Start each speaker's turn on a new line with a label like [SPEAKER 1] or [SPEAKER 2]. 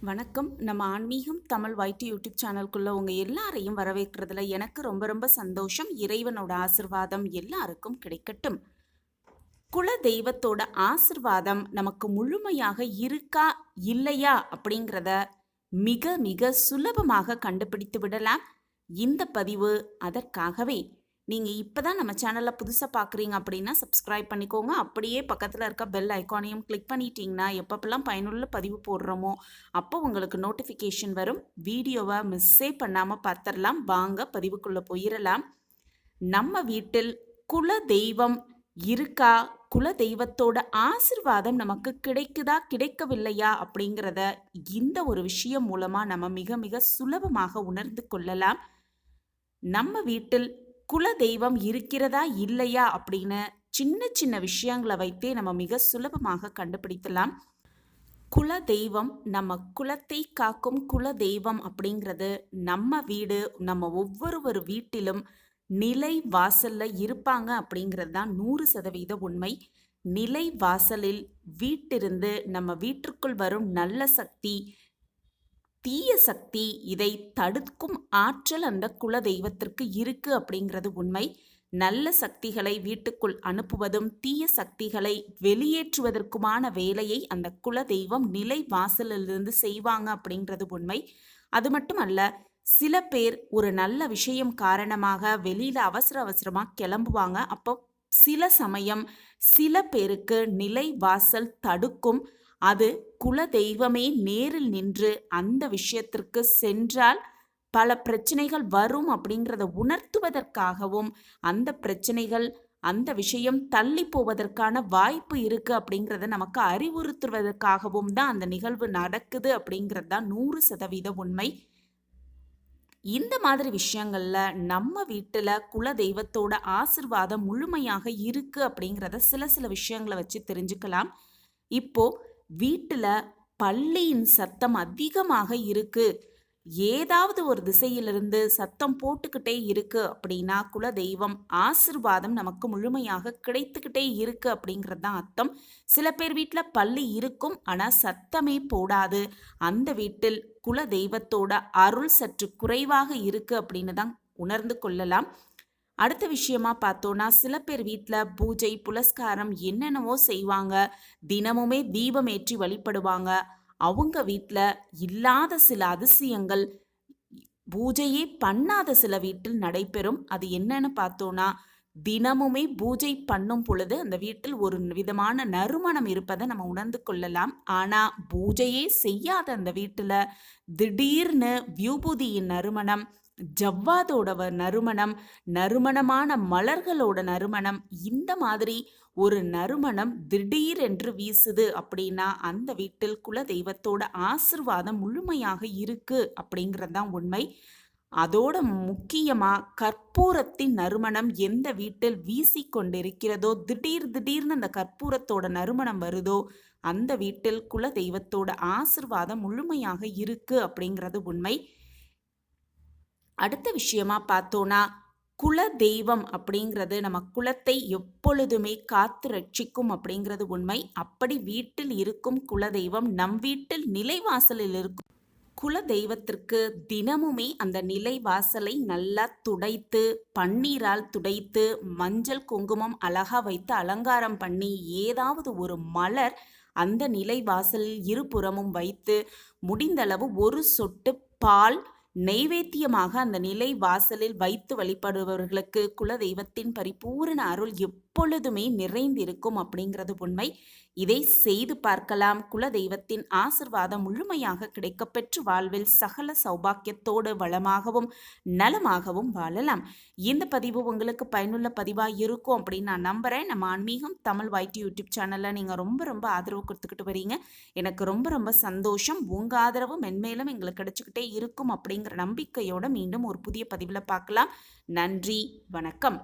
[SPEAKER 1] வணக்கம். நம்ம ஆன்மீகம் தமிழ் வைட்டி யூடியூப் சேனல்குள்ள உங்க எல்லாரையும் வரவேற்கிறதுல எனக்கு ரொம்ப ரொம்ப சந்தோஷம். இறைவனோட ஆசிர்வாதம் எல்லாருக்கும் கிடைக்கட்டும். குல தெய்வத்தோட ஆசிர்வாதம் நமக்கு முழுமையாக இருக்கா இல்லையா அப்படிங்கிறத மிக மிக சுலபமாக கண்டுபிடித்து விடலாம். இந்த பதிவு அதற்காகவே நீங்கள் இப்போ தான் நம்ம சேனலில் புதுசாக பார்க்குறீங்க அப்படின்னா சப்ஸ்கிரைப் பண்ணிக்கோங்க. அப்படியே பக்கத்தில் இருக்க பெல் ஐக்கானையும் கிளிக் பண்ணிட்டீங்கன்னா எப்பப்பெல்லாம் பயனுள்ள பதிவு போடுறோமோ அப்போ உங்களுக்கு நோட்டிஃபிகேஷன் வரும். வீடியோவை மிஸ்ஸே பண்ணாமல் பார்த்துடலாம். வாங்க பதிவுக்குள்ளே போயிடலாம். நம்ம வீட்டில் குல தெய்வம் இருக்கா? குல தெய்வத்தோட ஆசிர்வாதம் நமக்கு கிடைக்குதா கிடைக்கவில்லையா? அப்படிங்கிறத இந்த ஒரு விஷயம் மூலமாக நம்ம மிக மிக சுலபமாக உணர்ந்து கொள்ளலாம். நம்ம வீட்டில் குல தெய்வம் இருக்கிறதா இல்லையா அப்படின்னு சின்ன சின்ன விஷயங்களை வைத்தே நம்ம மிக சுலபமாக கண்டுபிடித்தலாம். குல தெய்வம் நம்ம குலத்தை காக்கும் குல தெய்வம் அப்படிங்கிறது நம்ம வீடு நம்ம ஒவ்வொருவர் வீட்டிலும் நிலை வாசல்ல இருப்பாங்க அப்படிங்கிறது தான் நூறு சதவீத உண்மை. நிலை வாசலில் வீட்டிருந்து நம்ம வீட்டிற்குள் வரும் நல்ல சக்தி தீய சக்தி இதை தடுக்கும் ஆற்றல் அந்த குல தெய்வத்திற்கு இருக்கு அப்படிங்கிறது உண்மை. நல்ல சக்திகளை வீட்டுக்குள் அனுப்புவதும் தீய சக்திகளை வெளியேற்றுவதற்குமான வேலையை அந்த குல தெய்வம் நிலை வாசலிலிருந்து செய்வாங்க அப்படிங்கிறது உண்மை. அது மட்டும் அல்ல சில பேர் ஒரு நல்ல விஷயம் காரணமாக வெளியில அவசர அவசரமா கிளம்புவாங்க. அப்போ சில சமயம் சில பேருக்கு நிலை வாசல் தடுக்கும் அது குல தெய்வமே நேரில் நின்று அந்த விஷயத்திற்கு சென்றால் பல பிரச்சனைகள் வரும் அப்படிங்கிறத உணர்த்துவதற்காகவும் அந்த பிரச்சனைகள் அந்த விஷயம் தள்ளி போவதற்கான வாய்ப்பு இருக்கு அப்படிங்கிறத நமக்கு அறிவுறுத்துவதற்காகவும் தான் அந்த நிகழ்வு நடக்குது அப்படிங்கிறது தான் நூறு சதவீத உண்மை. இந்த மாதிரி விஷயங்கள்ல நம்ம வீட்டுல குல தெய்வத்தோட ஆசிர்வாதம் முழுமையாக இருக்கு அப்படிங்கிறத சில சில விஷயங்களை வச்சு தெரிஞ்சுக்கலாம். இப்போ வீட்டில் பள்ளியின் சத்தம் அதிகமாக இருக்கு. ஏதாவது ஒரு திசையிலிருந்து சத்தம் போட்டுக்கிட்டே இருக்கு அப்படின்னா குல தெய்வம் ஆசிர்வாதம் நமக்கு முழுமையாக கிடைத்துக்கிட்டே இருக்கு அப்படிங்கிறது தான் அர்த்தம். சில பேர் வீட்டில் பள்ளி இருக்கும் ஆனால் சத்தமே போடாது. அந்த வீட்டில் குல தெய்வத்தோட அருள் சற்று குறைவாக இருக்கு அப்படின்னு தான் உணர்ந்து கொள்ளலாம். அடுத்த விஷயமா பார்த்தோன்னா சில பேர் வீட்டில் பூஜை புலஸ்காரம் என்னென்னவோ செய்வாங்க. தினமுமே தீபம் ஏற்றி வழிபடுவாங்க. அவங்க வீட்டில் இல்லாத சில அதிசயங்கள் பூஜையே பண்ணாத சில வீட்டில் நடைபெறும். அது என்னன்னு பார்த்தோன்னா தினமுமே பூஜை பண்ணும் பொழுது அந்த வீட்டில் ஒரு விதமான நறுமணம் இருப்பதை நம்ம உணர்ந்து கொள்ளலாம். ஆனால் பூஜையே செய்யாத அந்த வீட்டில் திடீர்னு வியூபூதியின் நறுமணம் ஜவ்வாதோட நறுமணம் நறுமணமான மலர்களோட நறுமணம் இந்த மாதிரி ஒரு நறுமணம் திடீரென்று வீசுது அப்படின்னா அந்த வீட்டில் குல தெய்வத்தோட ஆசிர்வாதம் முழுமையாக இருக்கு அப்படிங்கிறது தான் உண்மை. அதோட முக்கியமா கற்பூரத்தின் நறுமணம் எந்த வீட்டில் வீசி கொண்டிருக்கிறதோ திடீர் திடீர்னு அந்த கற்பூரத்தோட நறுமணம் வருதோ அந்த வீட்டில் குல தெய்வத்தோட ஆசிர்வாதம் முழுமையாக இருக்கு அப்படிங்கிறது உண்மை. அடுத்த விஷயமா பார்த்தோன்னா குல தெய்வம் அப்படிங்கிறது நம்ம குலத்தை எப்பொழுதுமே காத்து ரட்சிக்கும் அப்படிங்கிறது உண்மை. அப்படி வீட்டில் இருக்கும் குல தெய்வம் நம் வீட்டில் நிலைவாசலில் இருக்கும். குல தெய்வத்திற்கு தினமுமே அந்த நிலை வாசலை நல்லா துடைத்து பன்னீரால் துடைத்து மஞ்சள் குங்குமம் அழகா வைத்து அலங்காரம் பண்ணி ஏதாவது ஒரு மலர் அந்த நிலை வாசலில் இருபுறமும் வைத்து முடிந்தளவு ஒரு சொட்டு பால் நெய்வேத்தியமாக அந்த நிலை வாசலில் வைத்து வழிபடுபவர்களுக்கு குல தெய்வத்தின் பரிபூரண அருள் எப்பொழுதுமே நிறைந்திருக்கும் அப்படிங்கிறது உண்மை. இதை செய்து பார்க்கலாம். குல தெய்வத்தின் ஆசிர்வாதம் முழுமையாக கிடைக்கப்பெற்று வாழ்வில் சகல சௌபாக்கியத்தோடு வளமாகவும் நலமாகவும் வாழலாம். இந்த பதிவு உங்களுக்கு பயனுள்ள பதிவாக இருக்கும் அப்படின்னு நான் நம்புகிறேன் நம்ம ஆன்மீகம் தமிழ் வைட்டி யூடியூப் சேனலில் நீங்கள் ரொம்ப ரொம்ப ஆதரவு கொடுத்துக்கிட்டு வரீங்க. எனக்கு ரொம்ப ரொம்ப சந்தோஷம். உங்கள் ஆதரவு மென்மேலும் எங்களுக்கு கிடைச்சிக்கிட்டே இருக்கும் அப்படிங்கிற நம்பிக்கையோடு மீண்டும் ஒரு புதிய பதிவில் பார்க்கலாம். நன்றி. வணக்கம்.